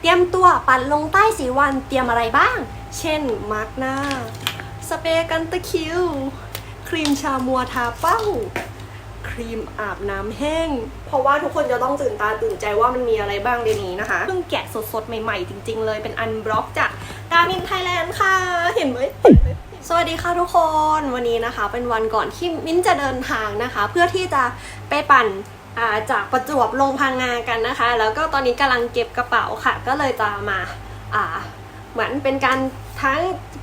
เตรียมตัวปั่นลงใต้สีวันเตรียมอะไรบ้าง เช่น มาร์กหน้า สเปรย์กันตะคิว ครีมชามัวทาเป้า ครีมอาบน้ำแห้ง เพราะว่าทุกคนจะต้องตื่นตาตื่นใจว่ามันมีอะไรบ้างในนี้นะคะ เพิ่งแกะสดๆ ใหม่ๆ จริงๆ เลยเป็นอันบล็อกจากกา m ินไทยแลนด์ค่ะ เห็นไหมสวัสดีค่ะทุกคนวันนี้นะคะ เป็นวันก่อนที่มิ้นจะเดินทางนะคะ เพื่อที่จะไปปั่น จากประจวบลงพังงากันนะคะ แล้วก็ตอนนี้กำลังเก็บกระเป๋าค่ะ ก็เลยจะมาเหมือนเป็นการทั้ง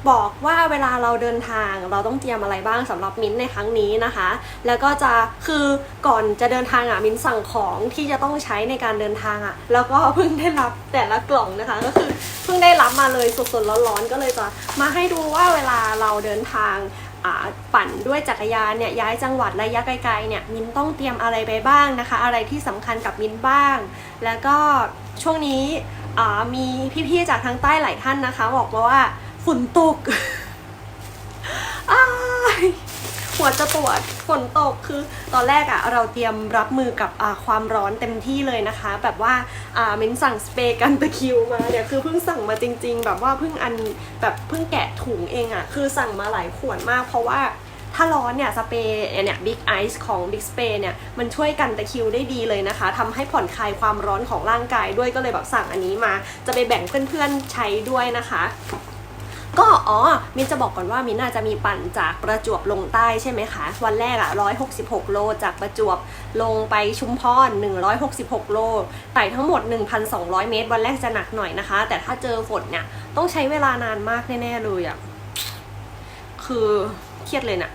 บอกว่าเวลาเราเดินทางเราต้องเตรียมอะไรบ้างสำหรับมิ้นในครั้งนี้นะคะ แล้วก็จะคือก่อนจะเดินทางอะมิ้นสั่งของที่จะต้องใช้ในการเดินทางอะ แล้วก็เพิ่งได้รับแต่ละกล่องนะคะ ก็คือเพิ่งได้รับมาเลยสดๆร้อนๆก็เลยจะมาให้ดูว่าเวลาเราเดินทาง ปั่นด้วยจักรยานเนี่ยย้ายจังหวัดระยะไกลๆเนี่ยมินต้องเตรียมอะไรไปบ้างนะคะ อะไรที่สำคัญกับมินบ้าง แล้วก็ช่วงนี้มีพี่ๆจากทางใต้หลายท่านนะคะ บอกมาว่าฝุ่นตกอ้าย หัวจะปวดฝนตกคือตอนแรกอะเราเตรียมรับมือกับความร้อนเต็มที่เลยนะคะ แบบว่าอ่าเม้นสั่งสเปรย์กันตะคิวมาเนี่ยคือเพิ่งสั่งมาจริง ๆ แบบว่าเพิ่งอันแบบเพิ่งแกะถุงเองอะคือสั่งมาหลายขวดมาก เพราะว่าถ้าร้อนเนี่ยสเปรย์เนี่ยบิ๊กไอซ์ของ Big Spray เนี่ยมันช่วยกันตะคิวได้ดีเลยนะคะทำให้ผ่อนคลายความร้อนของร่างกายด้วยก็เลยแบบสั่งอันนี้มา จะไปแบ่งเพื่อนๆใช้ด้วยนะคะ ก็อ๋อมินจะบอกก่อนว่ามินน่าจะมีปั่นจากประจวบลงใต้ใช่ไหมคะ วันแรกอะ166 โลจากประจวบลงไปชุมพร 166 โลไต่ทั้งหมด 1,200 เมตร วันแรกจะหนักหน่อยนะคะ แต่ถ้าเจอฝนเนี่ยต้องใช้เวลานานมากแน่ๆเลยอะคือเครียดเลยน่ะ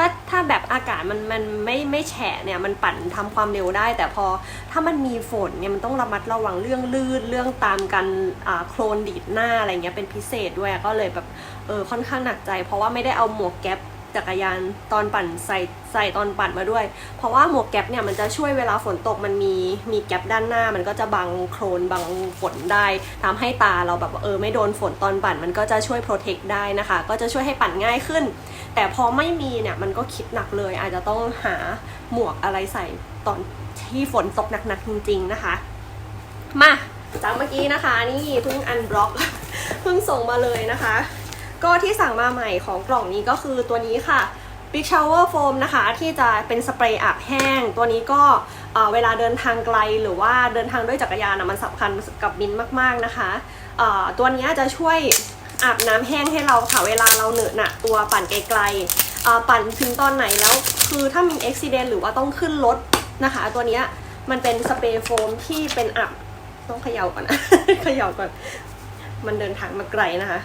ถ้าถ้าแบบอากาศมันมันไม่ไม่แฉะเนี่ยมันปั่นทำความเร็วได้ แต่พอถ้ามันมีฝนเนี่ยมันต้องระมัดระวังเรื่องลื่นเรื่องตามกันอ่าโคลนดีดหน้าอะไรเงี้ยเป็นพิเศษด้วยก็เลยแบบเออค่อนข้างหนักใจ เพราะว่าไม่ได้เอาหมวกแก๊ป จักรยานตอนปั่นใส่ใส่ตอนปั่นมาด้วย เพราะว่าหมวกแก๊ปเนี่ยมันจะช่วยเวลาฝนตกมันมีมีแก๊ปด้านหน้า มันก็จะบังโคลนบังฝนได้ทำให้ตาเราแบบเออไม่โดนฝนตอนปั่นมันก็จะช่วยโปรเทคได้นะคะ ก็จะช่วยให้ปั่นง่ายขึ้น แต่พอไม่มีเนี่ยมันก็คิดหนักเลย อาจจะต้องหาหมวกอะไรใส่ตอนที่ฝนตกหนักๆจริง ๆนะคะ มาจากเมื่อกี้นะคะ นี่เพิ่งอันบล็อกเพิ่งส่งมาเลยนะคะ ก็ที่สั่งมาใหม่ของกล่องนี้ก็คือตัวนี้ค่ะ Big Shower Foam นะคะที่จะเป็นสเปรย์อาบแห้ง ตัวนี้ก็เวลาเดินทางไกลหรือว่าเดินทางด้วยจักรยานนะมันสำคัญกับมินมากๆนะคะตัวนี้จะช่วยอาบน้ำแห้งให้เราค่ะเวลาเราเหนอะหนะตัวปั่นไกลๆปั่นถึงตอนไหนแล้ว คือถ้ามีอุบิเหตุหรือว่าต้องขึ้นรถนะคะ ตัวนี้มันเป็นสเปรย์โฟมที่เป็นอับต้องเขย่าก่อนนะเขย่าก่อนมันเดินทางมาไกลนะคะ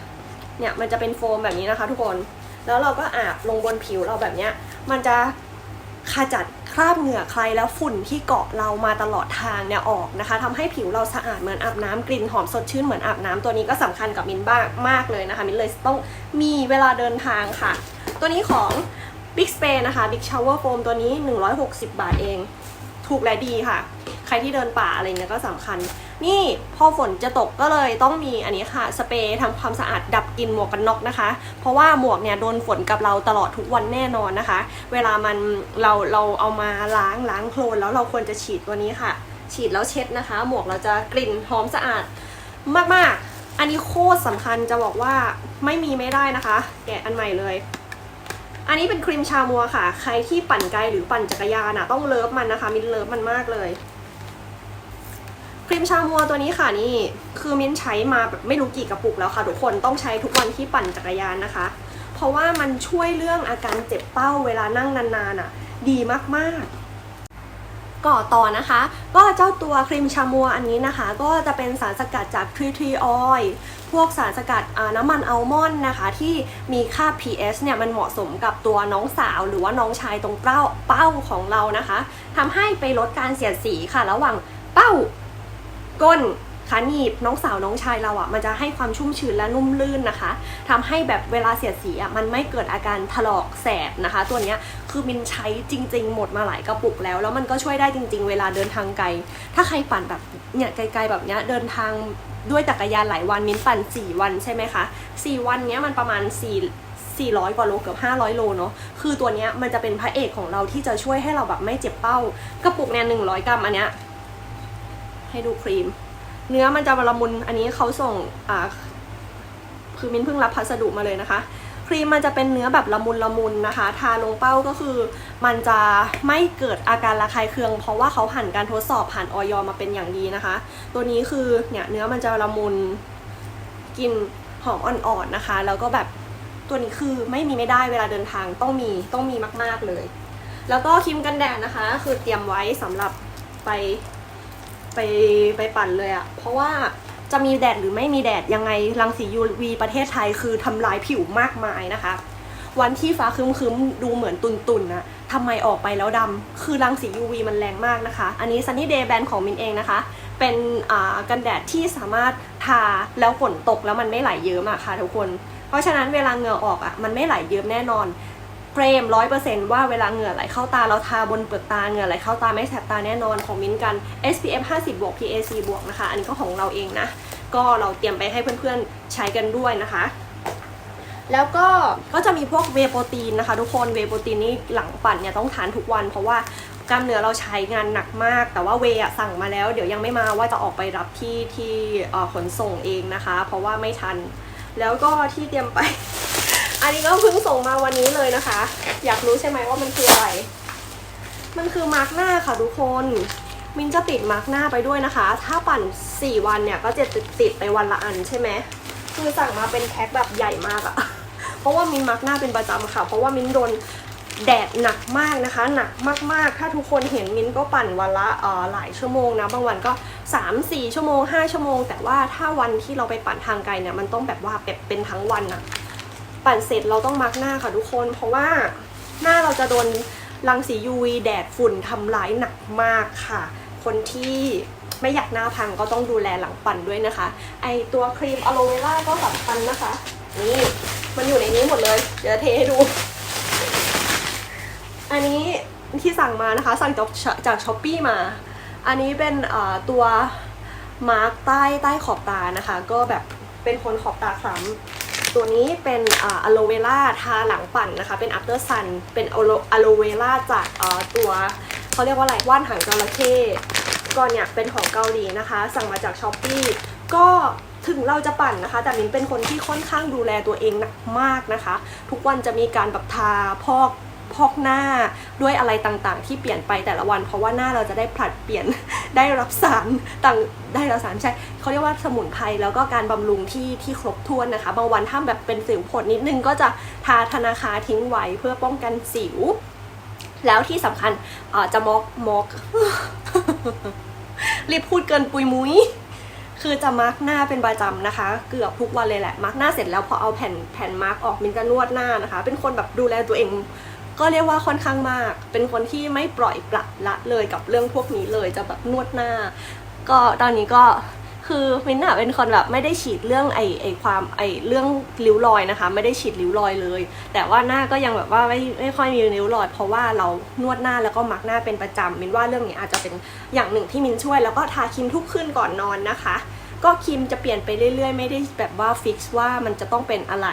เนี่ยมันจะเป็นโฟมแบบนี้นะคะทุกคน แล้วเราก็อาบลงบนผิวเราแบบเนี้ย มันจะขจัดคราบเหงื่อใครแล้วฝุ่นที่เกาะเรามาตลอดทางเนี่ยออกนะคะทำให้ผิวเราสะอาดเหมือนอาบน้ำกลิ่นหอมสดชื่นเหมือนอาบน้ำตัวนี้ก็สำคัญกับมินบ้างมากเลยนะคะมินเลยต้องมีเวลาเดินทางค่ะ ตัวนี้ของ Big Spray นะคะ Big Shower Foam ตัวนี้ 160 บาทเอง ถูกและดีค่ะ ใครที่เดินป่าอะไรเงี้ยก็สำคัญ นี่พอฝนจะตกก็เลยต้องมีอันนี้ค่ะสเปรย์ทำความสะอาดดับกลิ่นหมวกกันน็อกนะคะ เพราะว่าหมวกเนี่ยโดนฝนกับเราตลอดทุกวันแน่นอนนะคะ เวลามันเราเราเอามาล้างล้างโคลนแล้วเราควรจะฉีดตัวนี้ค่ะ ฉีดแล้วเช็ดนะคะ หมวกเราจะกลิ่นหอมสะอาดมากๆ อันนี้โคตรสำคัญจะบอกว่าไม่มีไม่ได้นะคะ แกะอันใหม่เลย อันนี้เป็นครีมชามัวค่ะ ใครที่ปั่นไกลหรือปั่นจักรยานอะต้องเลิฟมันนะคะ มินเลิฟมันมากเลย ครีมชามัวตัวนี้ค่ะนี่คือมิ้นใช้มาแบบไม่รู้กี่กระปุกแล้วค่ะ ทุกคนต้องใช้ทุกวันที่ปั่นจักรยานนะคะ เพราะว่ามันช่วยเรื่องอาการเจ็บเป้าเวลานั่งนานๆอะดีมากๆ ก่อต่อนะคะ ก็เจ้าตัวครีมชามัวอันนี้นะคะ ก็จะเป็นสารสกัดจากทรีทรีออยล์พวกสารสกัดน้ำมันอัลมอนด์นะคะ ที่มีค่า pH เนี่ยมันเหมาะสมกับตัวน้องสาวหรือว่าน้องชายตรงเป้าเป้าของเรานะคะทำให้ไปลดการเสียดสีค่ะ ระหว่างเป้าก้น ขาหนีบน้องสาวน้องชายเราอะ่ะมันจะให้ความชุ่มชื้นและนุ่มลื่นนะคะทำให้แบบเวลาเสียดสีอะ่ะมันไม่เกิดอาการถลอกแสบนะคะ ตัวเนี้ยคือมินใช้จริง ๆ หมดมาหลายกระปุกแล้ว แล้วมันก็ช่วยได้จริง ๆ เวลาเดินทางไกล ถ้าใครปั่นแบบเนี่ยไกลๆแบบเนี้ยเดินทางด้วยจักรยานหลายวันมินปั่น 4 วันใช่ไหมคะ4วันเนี้ยมันประมาณ 4 400 กว่าโลเกือบ500 โลเนาะ คือตัวเนี้ยมันจะเป็นพระเอกของเราที่จะช่วยให้เราแบบไม่เจ็บเป้า กระปุกเนี่ย100 กรัมอันเนี้ยให้ดูครีม เนื้อมันจะละมุนอันนี้เขาส่งอ่าคือมิ้นเพิ่งรับพัสดุมาเลยนะคะ ครีมมันจะเป็นเนื้อแบบละมุนละมุนนะคะ ทาลงเป้าก็คือมันจะไม่เกิดอาการระคายเคือง เพราะว่าเขาผ่านการทดสอบผ่านออยอมาเป็นอย่างดีนะคะ ตัวนี้คือเนี่ยเนื้อมันจะละมุนกลินหอมอ่อนๆนะคะ แล้วก็แบบตัวนี้คือไม่มีไม่ได้เวลาเดินทางต้องมีต้องมีมาก ๆเลย แล้วก็ครีมกันแดดนะคะ คือเตรียมไว้สำหรับไป ไปไปปั่นเลยอะเพราะว่าจะมีแดดหรือไม่มีแดดยังไงรังสี UV ประเทศไทยคือทำลายผิวมากมายนะคะ วันที่ฟ้าครึ้มๆดูเหมือนตุนๆนะทำไมออกไปแล้วดำคือรังสี UV มันแรงมากนะคะ อันนี้ Sunny Day แบรนด์ของมินเองนะคะ เป็นกันแดดที่สามารถทาแล้วฝนตกแล้วมันไม่ไหลเยิ้มอะค่ะทุกคน เพราะฉะนั้นเวลาเหงื่อออกอะมันไม่ไหลเยิ้มแน่นอน เฟรมร้อยเปอร์เซนต์ว่าเวลาเหงื่อไหลเข้าตาเราทาบนเปลือกตาเหงื่อไหลเข้าตาไม่แสบตาแน่นอนของมิ้นกัน SPF 50บวก PAC บวกนะคะ อันนี้ก็ของเราเองนะ ก็เราเตรียมไปให้เพื่อนๆใช้กันด้วยนะคะแล้วก็ก็จะมีพวกเวโปรตีนนะคะ ทุกคนเวโปรตีนนี่หลังปั่นเนี่ยต้องทานทุกวัน เพราะว่ากล้ามเนื้อเราใช้งานหนักมาก แต่ว่าเวอะสั่งมาแล้ว เดี๋ยวยังไม่มาว่าจะออกไปรับที่ที่ขนส่งเองนะคะ เพราะว่าไม่ทัน แล้วก็ที่เตรียมไป อันนี้ก็เพิ่งส่งมาวันนี้เลยนะคะ อยากรู้ใช่ไหมว่ามันคืออะไร มันคือมาร์กหน้าค่ะทุกคน มินจะติดมาร์กหน้าไปด้วยนะคะ ถ้าปั่น 4 วันเนี่ยก็จะติดติดไปวันละอันใช่ไหม คือสั่งมาเป็นแพ็คแบบใหญ่มากอะเพราะว่ามินมาร์กหน้าเป็นประจำค่ะ เพราะว่ามินโดนแดดหนักมากนะคะ หนักมากๆ ถ้าทุกคนเห็นมินก็ปั่นวันละหลายชั่วโมงนะ บางวันก็ 3-4 ชั่วโมง 5 ชั่วโมง แต่ว่าถ้าวันที่เราไปปั่นทางไกลเนี่ย มันต้องแบบว่าแบบเป็นทั้งวันอะ ปั่นเสร็จเราต้องมาร์กหน้าค่ะทุกคน เพราะว่าหน้าเราจะโดนรังสี UV แดดฝุ่นทำร้ายหนักมากค่ะ คนที่ไม่อยากหน้าพังก็ต้องดูแลหลังปั่นด้วยนะคะ ไอตัวครีมอะโลเวล่าก็สำคัญนะคะ นี่มันอยู่ในนี้หมดเลย เดี๋ยวเทให้ดู อันนี้ที่สั่งมานะคะ สั่งจากจากช้อปปี้มา อันนี้เป็นตัวมาร์กใต้ใต้ขอบตานะคะ ก็แบบเป็นคนขอบตาคล้ำ ตัวนี้เป็นอะโลเวล่าทาหลังปั่นนะคะ เป็น after sun เป็นอะโลเวล่าจากตัวเขาเรียกว่าอะไรว่านหางจระเข้ก่อนเนี่ยเป็นของเกาหลีนะคะ สั่งมาจากช้อปปีก็ถึงเราจะปั่นนะคะ แต่มินเป็นคนที่ค่อนข้างดูแลตัวเองหนักมากนะคะ ทุกวันจะมีการแบบทาพอก พอกหน้าด้วยอะไรต่างๆ ที่เปลี่ยนไปแต่ละวัน เพราะว่าหน้าเราจะได้ผลัดเปลี่ยนได้รับสารต่างได้รับสารใช่เขาเรียกว่าสมุนไพรแล้วก็การบำรุงที่ที่ครบถ้วนนะคะบางวันถ้าแบบเป็นสิวผดนิดนึงก็จะทาธนาคาทิ้งไว้เพื่อป้องกันสิว แล้วที่สำคัญจะมอกมอกรีบพูดเกินปุยมุ้ยคือจะมาร์กหน้าเป็นประจำนะคะ เกือบทุกวันเลยแหละมาร์กหน้าเสร็จแล้วพอเอาแผ่นแผ่นมาร์กออกมินจะนวดหน้านะคะ เป็นคนแบบดูแลตัวเอง ก็เรียกว่าค่อนข้างมาก เป็นคนที่ไม่ปล่อยปละละเลยกับเรื่องพวกนี้เลย จะแบบนวดหน้า ก็ตอนนี้ก็คือมินท์อะเป็นคนแบบไม่ได้ฉีดเรื่องไอไอความไอเรื่องริ้วรอยนะคะ ไม่ได้ฉีดริ้วรอยเลย แต่ว่าหน้าก็ยังแบบว่าไม่ไม่ค่อยมีริ้วรอย เพราะว่าเรานวดหน้าแล้วก็มักหน้าเป็นประจำมินว่าเรื่องนี้อาจจะเป็นอย่างหนึ่งที่มินช่วย แล้วก็ทาครีมทุกคืนก่อนนอนนะคะ ก็ครีมจะเปลี่ยนไปเรื่อยๆ ไม่ได้แบบว่าฟิกซ์ว่ามันจะต้องเป็นอะไร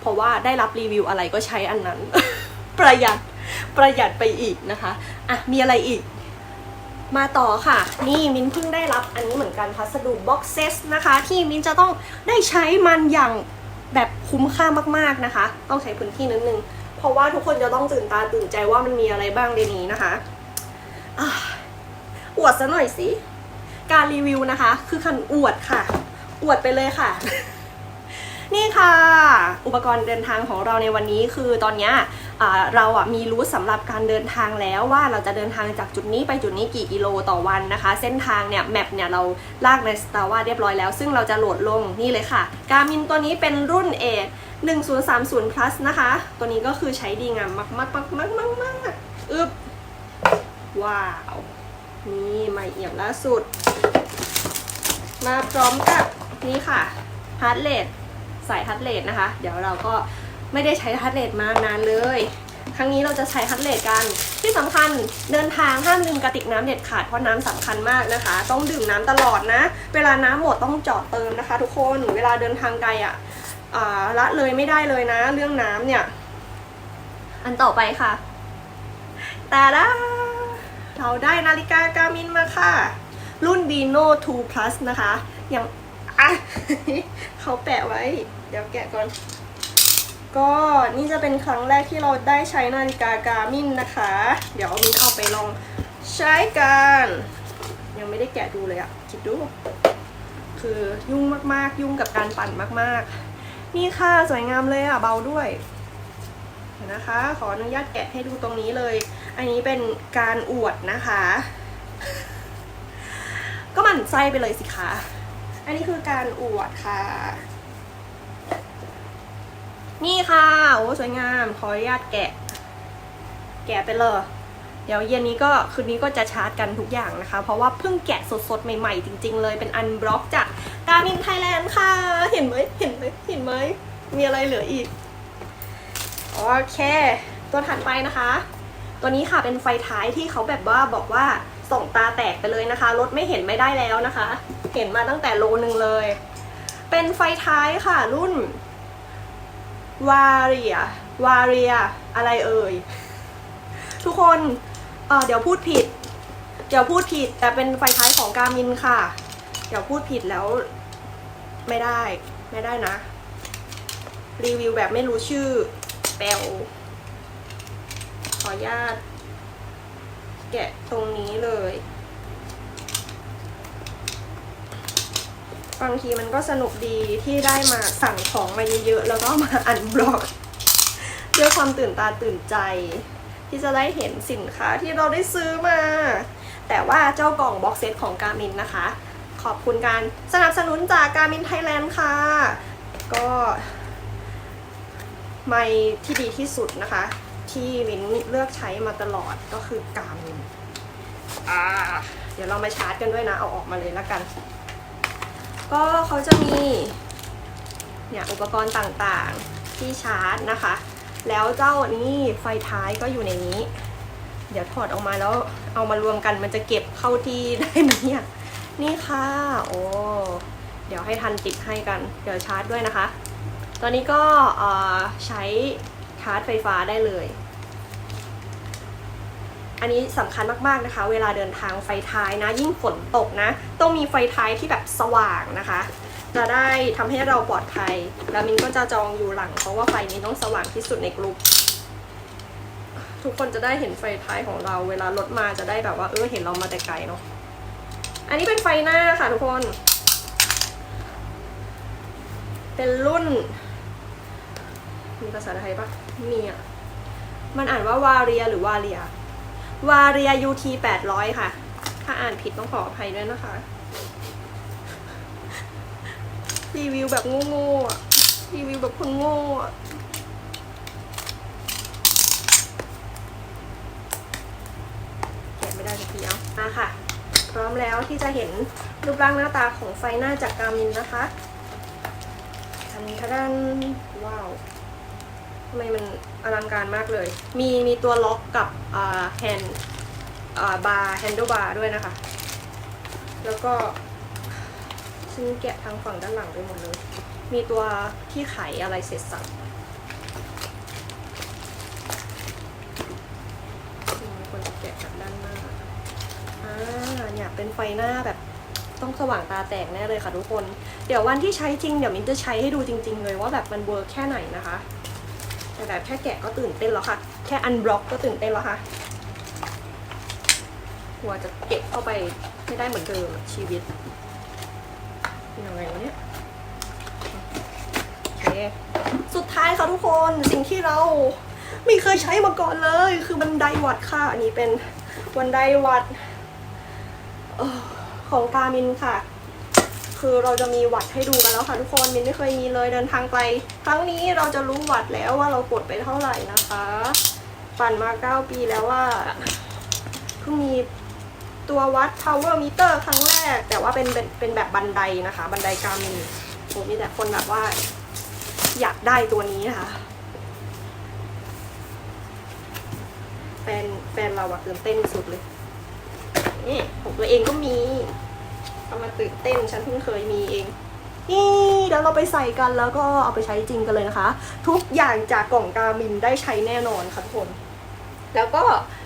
เพราะว่าได้รับรีวิวอะไรก็ใช้อันนั้น ประหยัดประหยัดไปอีกนะคะอะมีอะไรอีก มาต่อค่ะ นี่มินเพิ่งได้รับอันนี้เหมือนกันพัสดุบ็อกเซสนะคะ ที่มินจะต้องได้ใช้มันอย่างแบบคุ้มค่ามากๆนะคะ ต้องใช้พื้นที่นิดนึงเพราะว่าทุกคนจะต้องตื่นตาตื่นใจว่ามันมีอะไรบ้างในนี้นะคะอะอวดซะหน่อยสิ การรีวิวนะคะ คือคันอวดค่ะ อวดไปเลยค่ะ นี่ค่ะ อุปกรณ์เดินทางของเราในวันนี้คือตอนนี้เราอะมีรู้สำหรับการเดินทางแล้วว่าเราจะเดินทางจากจุดนี้ไปจุดนี้กี่กิโลต่อวันนะคะ เส้นทางเนี่ยแมปเนี่ยเราลากใน s t a r w a เรียบร้อยแล้ว ซึ่งเราจะโหลดลงนี่เลยค่ะ การมินตัวนี้เป็นรุ่น A 1030 plus นะคะ ตัวนี้ก็คือใช้ดีงามมากมากมากมากมากมากอึบว้าว นี่ใหม่เอี่ยมล่าสุด มาพร้อมกับนี่ค่ะฮาร์ดเรท สายฮาร์ดเรทนะคะ เดี๋ยวเราก็ไม่ได้ใช้ฮาร์ดเรทมานานเลย ครั้งนี้เราจะใช้ฮาร์ดเรทกัน ที่สำคัญเดินทางห้ามลืมกระติกน้ำเด็ดขาดเพราะน้ำสำคัญมากนะคะ ต้องดื่มน้ำตลอดนะ เวลาน้ำหมดต้องจอดเติมนะคะ ทุกคนเวลาเดินทางไกลอะ่ะอ่าละเลยไม่ได้เลยนะ เรื่องน้ำเนี่ย อันต่อไปค่ะตาดาเราได้นาฬิกาการมินมาค่ะ รุ่น Dino 2 Plus นะคะ ยัง อะเขาแปะไว้ เดี๋ยวแกะก่อน ก็นี่จะเป็นครั้งแรกที่เราได้ใช้นาฬิกากามินนะคะ เดี๋ยวมินเอาไปลองใช้กัน ยังไม่ได้แกะดูเลยอะคิดดู คือยุ่งมากๆ ยุ่งกับการปั่นมากๆ นี่ค่ะสวยงามเลยอะเบาด้วยนะคะ ขออนุญาตแกะให้ดูตรงนี้เลย อันนี้เป็นการอวดนะคะ ก็มันไส้ไปเลยสิคะ อันนี้คือการอวดค่ะ นี่ค่ะ โอ้สวยงาม ขออนุญาตแกะ แกะไปเลย เดี๋ยวเย็นนี้ก็คืนนี้ก็จะชาร์จกันทุกอย่างนะคะ เพราะว่าเพิ่งแกะสดๆ ใหม่ๆ จริง ๆ เลยเป็นอันบล็อกจากการมินไทยแลนด์ค่ะ เห็นไหมเห็นไหมเห็นไหม มีอะไรเหลืออีก โอเค ตัวถัดไปนะคะ ตัวนี้ค่ะเป็นไฟท้ายที่เขาแบบว่าบอกว่า ส่องตาแตกไปเลยนะคะ รถไม่เห็นไม่ได้แล้วนะคะ เห็นมาตั้งแต่โลนึงเลย เป็นไฟท้ายค่ะรุ่นวาเรียวาเรียอะไรเอ่ย ทุกคนเเดี๋ยวพูดผิด เดี๋ยวพูดผิด แต่เป็นไฟท้ายของกามินค่ะ เดี๋ยวพูดผิดแล้ว ไม่ได้ ไม่ได้นะ รีวิวแบบไม่รู้ชื่อ แปลขออนุญาต แกะตรงนี้เลย บางทีมันก็สนุกดีที่ได้มาสั่งของมาเยอะๆ แล้วก็มาอันบล็อก ด้วยความตื่นตาตื่นใจ ที่จะได้เห็นสินค้าที่เราได้ซื้อมา แต่ว่าเจ้ากล่องบ็อกเซตของการมินนะคะ ขอบคุณการสนับสนุนจากการมินไทยแลนด์ค่ะ ก็ไม่ที่ดีที่สุดนะคะ ที่มินเลือกใช้มาตลอดก็คือการมินอ่าเดี๋ยวเรามาชาร์จกันด้วยนะ เอาออกมาเลยละกัน ก็เขาจะมีเนี่ยอุปกรณ์ต่างๆที่ชาร์จนะคะ แล้วเจ้านี่ไฟท้ายก็อยู่ในนี้ เดี๋ยวถอดออกมาแล้วเอามารวมกันมันจะเก็บเข้าที่ได้ไหมเนี่ยนี่ค่ะโอ้เดี๋ยวให้ทันติดให้กัน เดี๋ยวชาร์จด้วยนะคะ ตอนนี้ก็เอ่อใช้ชาร์จไฟฟ้าได้เลย อันนี้สำคัญมากๆนะคะ เวลาเดินทางไฟท้ายนะ ยิ่งฝนตกนะ ต้องมีไฟท้ายที่แบบสว่างนะคะ จะได้ทำให้เราปลอดภัย แล้วมินก็จะจองอยู่หลัง เพราะว่าไฟนี้ต้องสว่างที่สุดในกลุ่มทุกคนจะได้เห็นไฟท้ายของเรา เวลารถมาจะได้แบบว่าเออเห็นเรามาแต่ไกลเนาะอันนี้เป็นไฟหน้าค่ะทุกคน เป็นรุ่น มีภาษาไทยปะมีอะ มันอ่านว่าวาเรียหรือวาเรีย วาเรีย UT 800ค่ะ ถ้าอ่านผิดต้องขออภัยด้วยนะคะ รีวิวแบบโง่ๆอะรีวิวแบบคนโง่อะแกะไม่ได้สักทีเอาอะค่ะ พร้อมแล้วที่จะเห็นรูปร่างหน้าตาของไฟหน้าจากกามินนะคะทันทันว้าว ทำไมมันอลังการมากเลย มีมีตัวล็อกกับอ่าแฮนด์อ่าบาร์แฮนด์บาร์ด้วยนะคะ แล้วก็ฉันแกะทางฝั่งด้านหลังไปหมดเลย มีตัวที่ไขอะไรเสร็จสับมีคนจะแกะจากด้านหน้าอ่าเนี่ยเป็นไฟหน้าแบบต้องสว่างตาแตกแน่เลยค่ะทุกคน เดี๋ยววันที่ใช้จริง เดี๋ยวมินจะใช้ให้ดูจริง ๆ เลยว่าแบบมันเวิร์กแค่ไหนนะคะ แต่แบบแค่แกะก็ตื่นเต้นแล้วค่ะ แค่อันบล็อกก็ตื่นเต้นแล้วค่ะหัวจะเก็บเข้าไปไม่ได้เหมือนเดิมชีวิตเป็นยังไงวะเนี่ยโอเคสุดท้ายค่ะทุกคนสิ่งที่เราไม่เคยใช้มาก่อนเลย คือบันไดวัดค่ะ อันนี้เป็นบันไดวัดออของกามินค่ะ คือเราจะมีวัดให้ดูกันแล้วค่ะทุกคนมินไม่เคยมีเลยเดินทางไกลครั้งนี้เราจะรู้วัดแล้วว่าเรากดไปเท่าไหร่นะคะ ปั่นมาเก้าปีแล้วว่าเพิ่งมีตัววัด power meter ครั้งแรก แต่ว่าเป็นเป็นเป็นแบบบันไดนะคะ บันไดกามินโหมีแต่คนแบบว่า อยากได้ตัวนี้นะคะแฟนแฟนเราอะตื่นเต้นสุดเลยนี่ของตัวเองก็มี เอามาตื่นเต้นฉันเพิ่งเคยมีเองนี่เดี๋ยวเราไปใส่กันแล้วก็เอาไปใช้จริงกันเลยนะคะ ทุกอย่างจากกล่องกามินได้ใช้แน่นอนค่ะทุกคน แล้วก็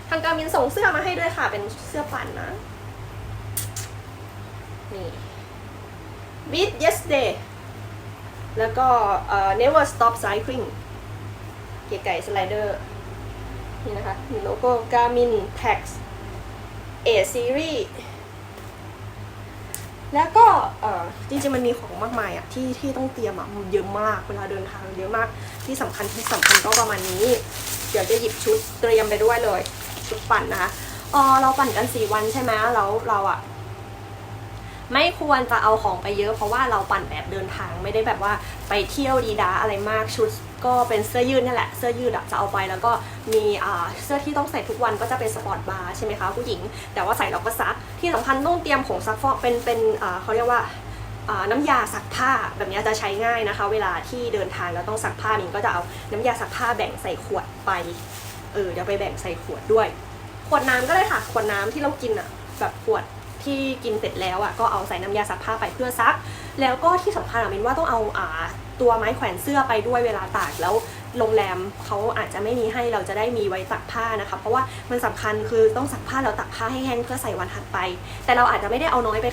ทางกามินส่งเสื้อมาให้ด้วยค่ะ เป็นเสื้อปั่นนะ นี่ with yesterday แล้วก็เอ่อ never stop cycling เก๋ไก่สไลเดอร์นี่นะคะ มีโลโก้ Garmin Tax A Series แล้วก็เอ่ แล้วก็จริงๆมันมีของมากมายอะที่ที่ต้องเตรียมอะมันเยอะมากเวลาเดินทางเยอะมากที่สำคัญที่สำคัญก็ประมาณนี้ เดี๋ยวจะหยิบชุดเตรียมไปด้วยเลย ชุดปั่นนะคะเออเราปั่นกันสี่วันใช่ไหมแล้วเราอะ ไม่ควรจะเอาของไปเยอะเพราะว่าเราปั่นแบบเดินทางไม่ได้แบบว่าไปเที่ยวดีดาอะไรมากชุดก็เป็นเสื้อยืดนี่แหละเสื้อยืดจะเอาไปแล้วก็มีเสื้อที่ต้องใส่ทุกวันก็จะเป็นสปอร์ตบาร์ใช่ไหมคะผู้หญิง แต่ว่าใส่เราก็ซักที่สำคัญต้องเตรียมผงซักฟอกเป็นเป็นเขาเรียกว่าน้ำยาซักผ้าแบบนี้จะใช้ง่ายนะคะ เวลาที่เดินทางแล้วต้องซักผ้ามินก็จะเอาน้ำยาซักผ้าแบ่งใส่ขวดไปเออเดี๋ยวไปแบ่งใส่ขวดด้วย ขวดน้ำก็ได้ค่ะ ขวดน้ำที่เรากินอะแบบขวด ที่กินเสร็จแล้วอะก็เอาใส่น้ำยาซักผ้าไปเพื่อซัก แล้วก็ที่สำคัญอะมินว่าต้องเอาอ่าตัวไม้แขวนเสื้อไปด้วยเวลาตากแล้วโรงแรมเขาอาจจะไม่มีให้เราจะได้มีไว้ตักผ้านะคะ เพราะว่ามันสำคัญคือต้องซักผ้าแล้วตักผ้าให้แห้งเพื่อใส่วันถัดไป แต่เราอาจจะไม่ได้เอาน้อยไป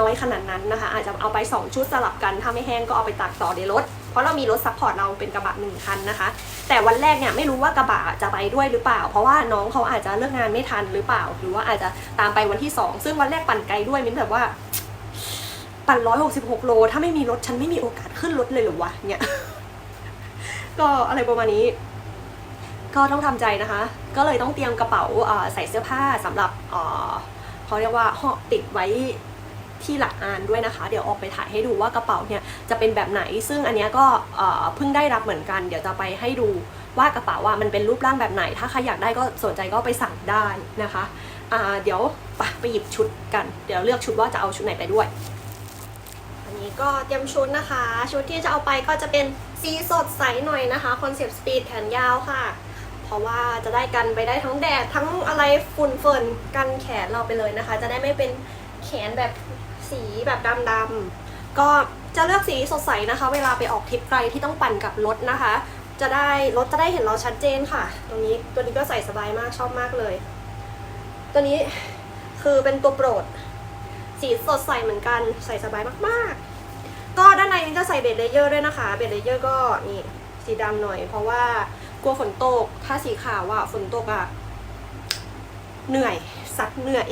น้อยขนาดนั้นนะคะ อาจจะเอาไป 2 ชุดสลับกันถ้าไม่แห้งก็เอาไปตากต่อในรถ เพราะเรามีรถซัพพอร์ตเราเป็นกระบะหนึ่งคันนะคะ แต่วันแรกเนี่ยไม่รู้ว่ากระบะจะไปด้วยหรือเปล่า เพราะว่าน้องเขาอาจจะเลิกงานไม่ทันหรือเปล่า หรือว่าอาจจะตามไปวันที่ 2 ซึ่งวันแรกปั่นไกลด้วยมิ้นแบบว่า ปั่น166โล ถ้าไม่มีรถฉันไม่มีโอกาสขึ้นรถเลยหรือวะเนี่ยก็อะไรประมาณนี้ ก็ต้องทำใจนะคะ ก็เลยต้องเตรียมกระเป๋าใส่เสื้อผ้าสำหรับเอ่อเขาเรียกว่าห่อติดไว้ ที่หลักอานด้วยนะคะ เดี๋ยวออกไปถ่ายให้ดูว่ากระเป๋าเนี่ยจะเป็นแบบไหน ซึ่งอันนี้ก็เพิ่งได้รับเหมือนกัน เดี๋ยวจะไปให้ดูว่ากระเป๋าว่ามันเป็นรูปร่างแบบไหน ถ้าใครอยากได้ก็สนใจก็ไปสั่งได้นะคะเดี๋ยวไปไปหยิบชุดกัน เดี๋ยวเลือกชุดว่าจะเอาชุดไหนไปด้วยอันนี้ก็เตรียมชุดนะคะ ชุดที่จะเอาไปก็จะเป็นสีสดใสหน่อยนะคะคอนเซปต์สปีดแขนยาวค่ะ เพราะว่าจะได้กันไปได้ทั้งแดดทั้งอะไรฝุ่นเฟินกันแขนเราไปเลยนะคะ จะได้ไม่เป็นแขนแบบ สีแบบดำๆก็จะเลือกสีสดใสนะคะ เวลาไปออกทริปไกลที่ต้องปั่นกับรถนะคะ จะได้รถจะได้เห็นเราชัดเจนค่ะ ตรงนี้ตัวนี้ก็ใส่สบายมากชอบมากเลย ตัวนี้คือเป็นตัวโปรด สีสดใสเหมือนกันใส่สบายมากๆ ก็ด้านในนี้จะใส่เบดเลเยอร์ด้วยนะคะเบดเลเยอร์ก็นี่สีดำหน่อย เพราะว่ากลัวฝนตก ถ้าสีขาวอะฝนตกอะเหนื่อยซักเหนื่อย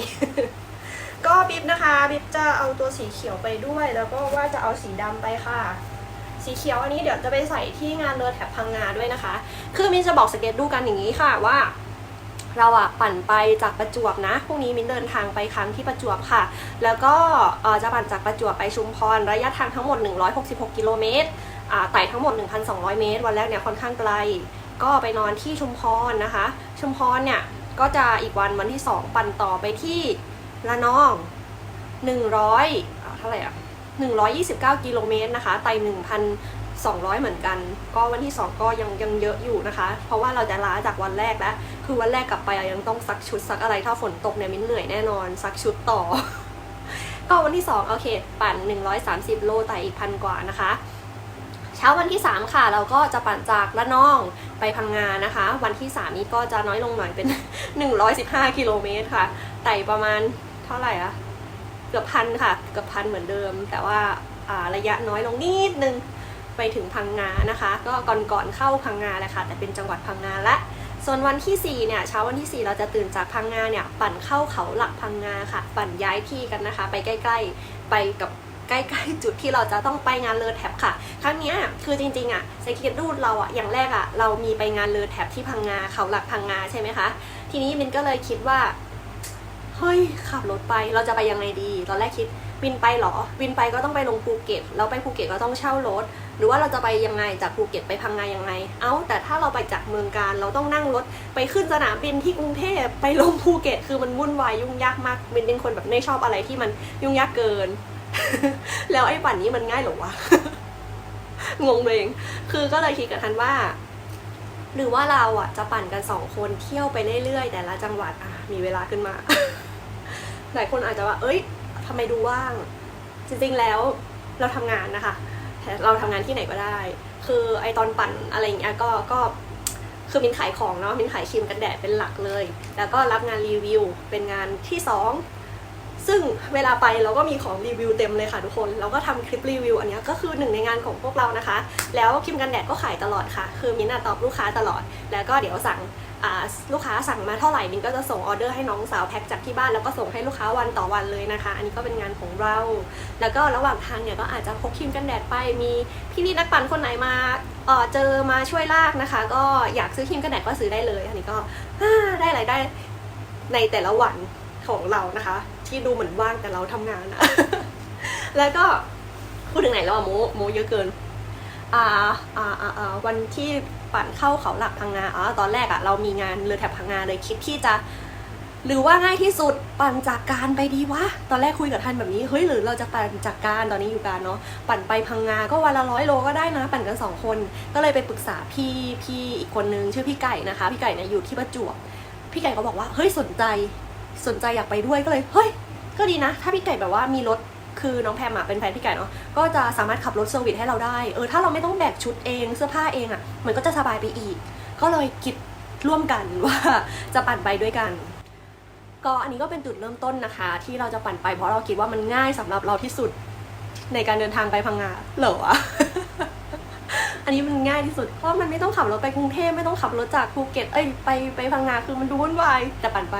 ก็บิ๊บนะคะบิ๊บจะเอาตัวสีเขียวไปด้วย แล้วก็ว่าจะเอาสีดำไปค่ะ สีเขียวอันนี้เดี๋ยวจะไปใส่ที่งานเรือแถบพังงาด้วยนะคะ คือมินจะบอกสเก็ตดูกันอย่างนี้ค่ะว่า เราอะปั่นไปจากประจวบนะพรุ่งนี้มินเดินทางไปค้างที่ประจวบค่ะ แล้วก็จะปั่นจากประจวบไปชุมพรระยะทางทั้งหมด 166 กิโลเมตรไต่ทั้งหมด 1,200 เมตร วันแรกเนี่ยค่อนข้างไกล ก็ไปนอนที่ชุมพรนะคะ ชุมพรเนี่ยก็จะอีกวันวันที่ 2 ปั่นต่อไปที่ ละนอง 100อ่าเท่าไหร่อะ129 กิโลเมตรนะคะไต่1,200 เหมือนกัน ก็วันที่ 2 ก็ยังยังเยอะอยู่นะคะ เพราะว่าเราจะล้าจากวันแรกแล้ว คือวันแรกกลับไปยังต้องซักชุดซักอะไร ถ้าฝนตกเนี่ยมิ้นเหนื่อยแน่นอนซักชุดต่อ ก็วันที่ 2 โอเค ปั่น 130 โลไต่อีกพันกว่านะคะเช้าวันที่ 3 ค่ะ เราก็จะปั่นจากละนองไปพังงานะคะ วันที่ 3 นี้ก็จะน้อยลงหน่อยเป็น 115 กิโลเมตรค่ะไต่ประมาณ ท่าไหร่อะเกือบพันค่ะ เกือบพันเหมือนเดิม แต่ว่าระยะน้อยลงนิดนึงไปถึงพังงานะคะ ก็ก่อนก่อนเข้าพังงาแหละค่ะ แต่เป็นจังหวัดพังงาละส่วนวันที่4เนี่ยเช้าวันที่ 4 เราจะตื่นจากพังงาเนี่ยปั่นเข้าเขาหลักพังงาค่ะ ปั่นย้ายที่กันนะคะ ไปใกล้ ๆ ไปกับใกล้ๆจุดที่เราจะต้องไปงานเลอแท็บค่ะ ครั้งนี้คือจริงๆอะสก็ตรูดเราอะอย่างแรกอะเรามีไปงานเลอแท็บที่พังงาเขาหลักพังงาใช่ไหมคะ ทีนี้มินก็เลยคิดว่า เฮ้ยขับรถไปเราจะไปยังไงดี ตอนแรกคิดวินไปหรอ วินไปก็ต้องไปลงภูเก็ตแล้วไปภูเก็ตก็ต้องเช่ารถ หรือว่าเราจะไปยังไงจากภูเก็ตไปพังงายังไง เอ้า แต่ถ้าเราไปจากเมืองการ เราต้องนั่งรถไปขึ้นสนามบินที่กรุงเทพไปลงภูเก็ต คือมันวุ่นวายยุ่งยากมากวินเป็นคนแบบไม่ชอบอะไรที่มันยุ่งยากเกิน แล้วไอ้ปั่นนี้มันง่ายหรอวะงงเอง คือก็เลยคิดกับทันว่า หรือว่าเราอะจะปั่นกันสองคนเที่ยวไปเรื่อยๆ แต่ละจังหวัดอะมีเวลาขึ้นมา หลายคนอาจจะว่า เอ้ยทำไมดูว่าง จริงๆแล้วเราทำงานนะคะเราทำงานที่ไหนก็ได้ คือไอตอนปั่นอะไรอย่างเงี้ยก็ก็คือมินขายของเนาะมินขายครีมกันแดดเป็นหลักเลย แล้วก็รับงานรีวิวเป็นงานที่สองซึ่งเวลาไปเราก็มีของรีวิวเต็มเลยค่ะทุกคนเราก็ทำคลิปรีวิวอันนี้ก็คือหนึ่งในงานของพวกเรานะคะ แล้วครีมกันแดดก็ขายตลอดค่ะ คือมินอตอบลูกค้าตลอด แล้วก็เดี๋ยวสั่ง ลูกค้าสั่งมาเท่าไหร่มินก็จะส่งออเดอร์ให้น้องสาวแพ็คจากที่บ้านแล้วก็ส่งให้ลูกค้าวันต่อวันเลยนะคะ อันนี้ก็เป็นงานของเรา แล้วก็ระหว่างทางเนี่ยก็อาจจะพกครีมกันแดดไปมีพี่ๆนักปั่นคนไหนมาเออเจอมาช่วยลากนะคะ ก็อยากซื้อครีมกันแดดก็ซื้อได้เลย อันนี้ก็ได้รายได้ในแต่ละวันของเรานะคะ ที่ดูเหมือนว่างแต่เราทำงานอะแล้วก็พูดถึงไหนแล้วอะโมโมเยอะเกินอ่าอ่าอ่าวันที่ ปั่นเข้าเขาหลักพังงาอ๋อตอนแรกอะเรามีงานเรือแถบพังงาเลยคิดที่จะ หรือว่าง่ายที่สุดปั่นจากการไปดีวะตอนแรกคุยกับท่านแบบนี้เฮ้ยหรือเราจะปั่นจากการตอนนี้อยู่การเนาะปั่นไปพังงาก็วันละร้อยโลก็ได้นะ ปั่นกันสองคน ก็เลยไปปรึกษาพี่พี่อีกคนนึงชื่อพี่ไก่นะคะ พี่ไก่เนี่ยอยู่ที่ประจวบพี่ไก่ก็บอกว่าเฮ้ยสนใจสนใจอยากไปด้วยก็เลยเฮ้ยก็ดีนะ ถ้าพี่ไก่แบบว่ามีรถ คือน้องแพมอะเป็นแฟนพี่ไก่เนาะก็จะสามารถขับรถเซอร์วิสให้เราได้เออถ้าเราไม่ต้องแบกชุดเองเสื้อผ้าเองอะมันก็จะสบายไปอีก ก็เลยคิดร่วมกันว่าจะปั่นไปด้วยกัน ก็อันนี้ก็เป็นจุดเริ่มต้นนะคะ ที่เราจะปั่นไปเพราะเราคิดว่ามันง่ายสำหรับเราที่สุดในการเดินทางไปพังงาเหรอวะอันนี้มันง่ายที่สุดเพราะมันไม่ต้องขับรถไปกรุงเทพไม่ต้องขับรถจากภูเก็ตเอ้ยไปไปพังงาคือมันดูวุ่นวายแต่ปั่นไป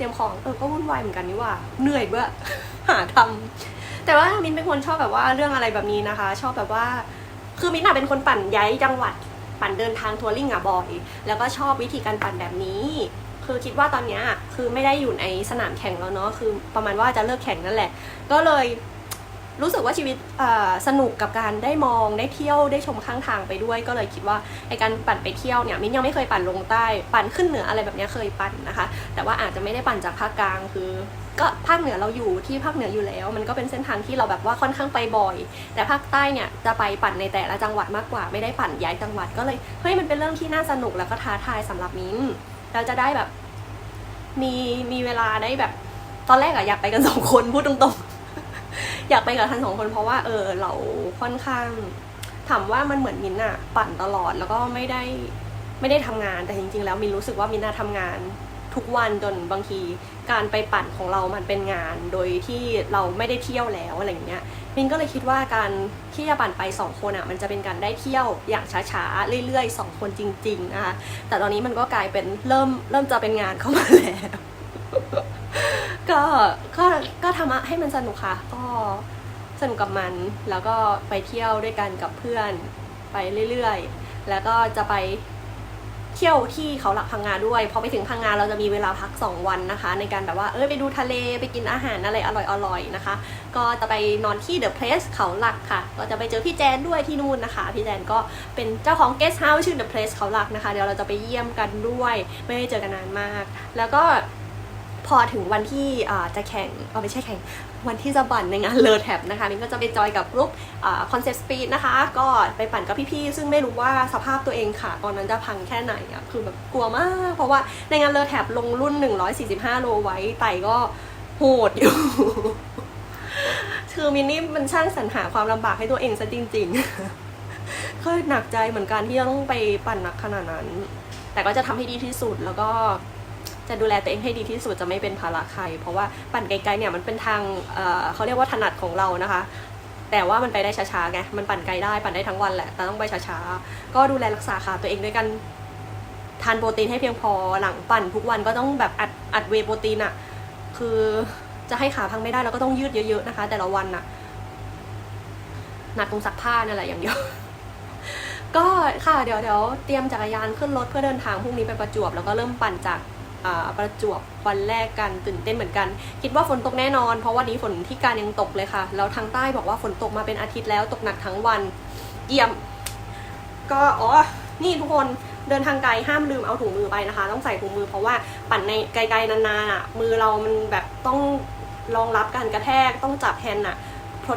ตรียมของเออก็วุ่นวายเหมือนกันนี่ว่าเหนื่อยด้วยหาทำแต่ว่ามินเป็นคนชอบแบบว่าเรื่องอะไรแบบนี้นะคะ ชอบแบบว่า คือมินอะเป็นคนปั่นย้ายจังหวัดปั่นเดินทางทัวริ่งอะบ่อย แล้วก็ชอบวิธีการปั่นแบบนี้ คือคิดว่าตอนเนี้ยคือไม่ได้อยู่ในสนามแข่งแล้วเนาะคือประมาณว่าจะเลิกแข่งนั่นแหละ ก็เลย รู้สึกว่าชีวิตสนุกกับการได้มองได้เที่ยวได้ชมข้างทางไปด้วย ก็เลยคิดว่าไอการปั่นไปเที่ยวเนี่ยมิ้นยังไม่เคยปั่นลงใต้ปั่นขึ้นเหนืออะไรแบบนี้เคยปั่นนะคะ แต่ว่าอาจจะไม่ได้ปั่นจากภาคกลางคือก็ภาคเหนือเราอยู่ที่ภาคเหนืออยู่แล้ว มันก็เป็นเส้นทางที่เราแบบว่าค่อนข้างไปบ่อย แต่ภาคใต้เนี่ยจะไปปั่นในแต่ละจังหวัดมากกว่า ไม่ได้ปั่นย้ายจังหวัดก็เลยเฮ้ยมันเป็นเรื่องที่น่าสนุกแล้วก็ท้าทายสำหรับมิ้นเราจะได้แบบมีมีเวลาได้แบบ ตอนแรกอะอยากไปกันสองคนพูดตรงๆ อยากไปกับทันสองคนเพราะว่าเออเราค่อนข้างถามว่ามันเหมือนมินอะปั่นตลอดแล้วก็ไม่ได้ไม่ได้ทำงานแต่จริง ๆ แล้วมินรู้สึกว่ามินอะทำงานทุกวันจนบางทีการไปปั่นของเรามันเป็นงาน โดยที่เราไม่ได้เที่ยวแล้วอะไรอย่างเงี้ยมินก็เลยคิดว่าการที่จะปั่นไปสองคนอะมันจะเป็นการได้เที่ยวอย่างช้าๆเรื่อยๆสองคนจริงๆนะคะแต่ตอนนี้มันก็กลายเป็นเริ่มเริ่มจะเป็นงานเข้ามาแล้ว ก็ก็ก็ทำให้มันสนุกค่ะ ก็สนุกกับมันแล้วก็ไปเที่ยวด้วยกันกับเพื่อนไปเรื่อยๆ แล้วก็จะไปเที่ยวที่เขาหลักพังงาด้วยพอไปถึงพังงาเราจะมีเวลาพัก 2 วันนะคะ ในการแบบว่าเออไปดูทะเลไปกินอาหารอะไรอร่อยๆนะคะ ก็จะไปนอนที่เดอะเพลสเขาหลักค่ะ ก็จะไปเจอพี่แจนด้วยที่นู่นนะคะ พี่แจนก็เป็นเจ้าของเกสต์เฮาส์ชื่อเดอะเพลสเขาหลักนะคะ เดี๋ยวเราจะไปเยี่ยมกันด้วย ไม่ได้เจอกันนานมาก แล้วก็ พอถึงวันที่จะแข่งเอาไม่ใช่แข่ง วันที่จะปั่นในงานเลอแท็บนะคะมินก็จะไปจอยกับกรุ๊ปคอนเซปต์สปีดนะคะ ก็ไปปั่นกับพี่ๆ ซึ่งไม่รู้ว่าสภาพตัวเองค่ะ ตอนนั้นจะพังแค่ไหนอะคือแบบกลัวมาก เพราะว่าในงานเลอแท็บลงรุ่น 145 โลไว้ไต่ก็โหดอยู่คือมินนี่มันช่างสรรหาความลำบากให้ตัวเองซะจริงๆก็หนักใจเหมือนกันที่จะต้องไปปั่นหนักขนาดนั้น แต่ก็จะทำให้ดีที่สุดแล้วก็ จะดูแลตัวเองให้ดีที่สุดจะไม่เป็นภาระใคร เพราะว่าปั่นไกลๆเนี่ยมันเป็นทางเเขาเรียกว่าถนัดของเรานะคะ แต่ว่ามันไปได้ช้าๆไงมันปั่นไกลได้ปั่นได้ทั้งวันแหละแต่ต้องไปช้าๆก็ดูแลรักษาขาตัวเองด้วยกันทานโปรตีนให้เพียงพอหลังปั่นทุกวันก็ต้องแบบอัดอัดเวโปรตีนอะคือจะให้ขาพังไม่ได้เราก็ต้องยืดเยอะๆนะคะ แต่ละวันอะหนักตรงซักผ้านั่นแหละอย่างเดียว ก็ค่ะเดี๋ยวเดี๋ยวเตรียมจักรยานขึ้นรถเพื่อเดินทางพรุ่งนี้ไปประจวบ แล้วก็เริ่มปั่นจาก ประจวบวันแรกกันตื่นเต้นเหมือนกัน คิดว่าฝนตกแน่นอน เพราะวันนี้ฝนที่การยังตกเลยค่ะ แล้วทางใต้บอกว่าฝนตกมาเป็นอาทิตย์แล้วตกหนักทั้งวันเยี่ยม ก็อ๋อนี่ทุกคนเดินทางไกลห้ามลืมเอาถุงมือไปนะคะ ต้องใส่ถุงมือเพราะว่าปั่นในไกลๆนานๆอะมือเรามันแบบต้องรองรับการกระแทกต้องจับแฮนด์อะ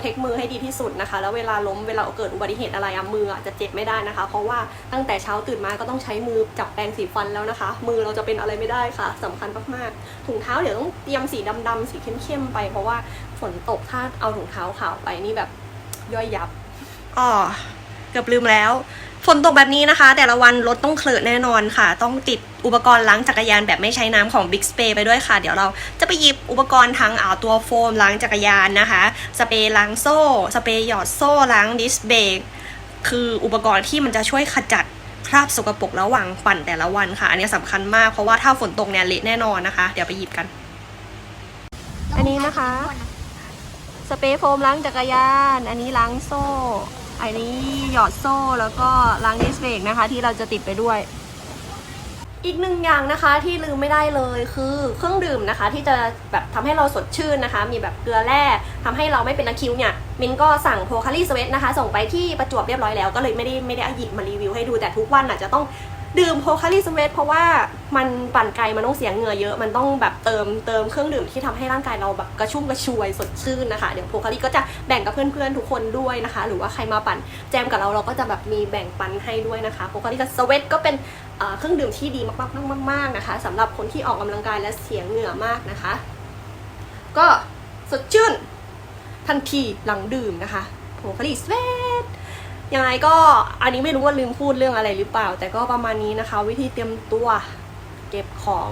เทคมือให้ดีที่สุดนะคะ แล้วเวลาล้มเวลาเกิดอุบัติเหตุอะไรอะมืออะจะเจ็บไม่ได้นะคะ เพราะว่าตั้งแต่เช้าตื่นมาก็ต้องใช้มือจับแปรงสีฟันแล้วนะคะ มือเราจะเป็นอะไรไม่ได้ค่ะสำคัญมากๆถุงเท้าเดี๋ยวต้องเตรียมสีดำๆสีเข้มๆไป เพราะว่าฝนตกถ้าเอาถุงเท้าขาวไปนี่แบบย่อยยับอ๋อเกือบลืมแล้ว ฝนตกแบบนี้นะคะ แต่ละวันรถต้องเคลอะแน่นอนค่ะ ต้องติดอุปกรณ์ล้างจักรยานแบบไม่ใช้น้ำของ Big Spray ไปด้วยค่ะ เดี๋ยวเราจะไปหยิบอุปกรณ์ทั้งอ่าตัวโฟมล้างจักรยานนะคะ สเปรย์ล้างโซ่ สเปรย์หยอดโซ่ล้างดิสเบรกคืออุปกรณ์ที่มันจะช่วยขจัดคราบสกปรกระหว่างปั่นแต่ละวันค่ะ อันนี้สำคัญมากเพราะว่าถ้าฝนตกเนี่ยเละแน่นอนนะคะ เดี๋ยวไปหยิบกัน อันนี้นะคะ สเปรย์โฟมล้างจักรยาน อันนี้ล้างโซ่ อันนี้หยอดโซ่แล้วก็ล้างดิสเบรกนะคะ ที่เราจะติดไปด้วย อีกหนึ่งอย่างนะคะที่ลืมไม่ได้เลยคือเครื่องดื่มนะคะ ที่จะแบบทำให้เราสดชื่นนะคะ มีแบบเกลือแร่ทำให้เราไม่เป็นตะคิวเนี่ยมินก็สั่งโพคารีสเวตนะคะ ส่งไปที่ประจวบเรียบร้อยแล้วก็เลยไม่ได้ไม่ได้หยิบมารีวิวให้ดูแต่ทุกวันอาจจะต้อง ดื่มโพคารีสเวตเพราะว่ามันปั่นไกลมันต้องเสียเหงื่อเยอะมันต้องแบบเติมเติมเครื่องดื่มที่ทำให้ร่างกายเราแบบกระชุ่มกระชวยสดชื่นนะคะ เดี๋ยวโพคารีก็จะแบ่งกับเพื่อนๆทุกคนด้วยนะคะ หรือว่าใครมาปั่นแจมกับเราเราก็จะแบบมีแบ่งปันให้ด้วยนะคะโพคารีกับสเวตก็เป็นเครื่องดื่มที่ดีมากๆมากๆนะคะสำหรับคนที่ออกกำลังกายและเสียเหงื่อมากนะคะ ก็สดชื่นทันทีหลังดื่มนะคะโผคาลีสเวต ยังไงก็อันนี้ไม่รู้ว่าลืมพูดเรื่องอะไรหรือเปล่า แต่ก็ประมาณนี้นะคะ วิธีเตรียมตัวเก็บของ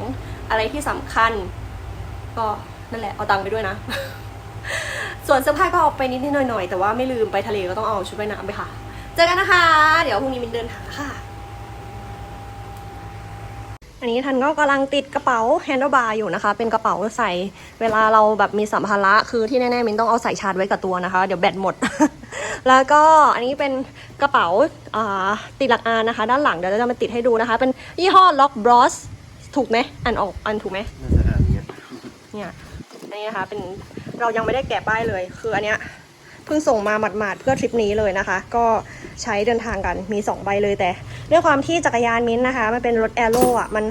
อะไรที่สำคัญ ก็นั่นแหละเอาตังค์ไปด้วยนะ ส่วนเสื้อผ้าก็เอาไปนิดๆหน่อยๆ แต่ว่าไม่ลืมไปทะเลก็ต้องเอาชุดว่ายน้ำไปค่ะ เจอกันนะคะ เดี๋ยวพรุ่งนี้มินเดินทาค่ะ อันนี้ทันก็กำลังติดกระเป๋าแฮนด์บาร์อยู่นะคะ เป็นกระเป๋าใส่เวลาเราแบบมีสัมภาระคือที่แน่ๆมินต้องเอาใส่ชาร์จไว้กับตัวนะคะ เดี๋ยวแบตหมด แล้วก็อันนี้เป็นกระเป๋าอ่าติดหลักอานนะคะ ด้านหลังเดี๋ยวเราจะมาติดให้ดูนะคะ เป็นยี่ห้อ Lock Bros ถูกไหมอ่านออกอ่านถูกไหมน่าจะอ่านเนี้ยเนี่ยอันนี้นะคะเป็นเรายังไม่ได้แกะป้ายเลย คืออันเนี้ยเพิ่งส่งมาหมาดๆเพื่อทริปนี้เลยนะคะ ก็ใช้เดินทางกันมี 2 ใบเลยแต่ด้วยความที่จักรยานมิ้นท์นะคะ มันเป็นรถแอโร่อะมัน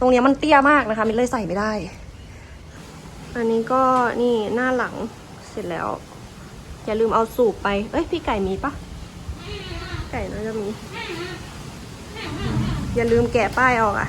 ตรงเนี้ยมันเตี้ยมากนะคะ มิ้นเลยใส่ไม่ได้ อันนี้ก็นี่หน้าหลังเสร็จแล้ว อย่าลืมเอาสูบไป เอ้ยพี่ไก่มีปะไก่น่าจะมี อย่าลืมแกะป้ายออกอะ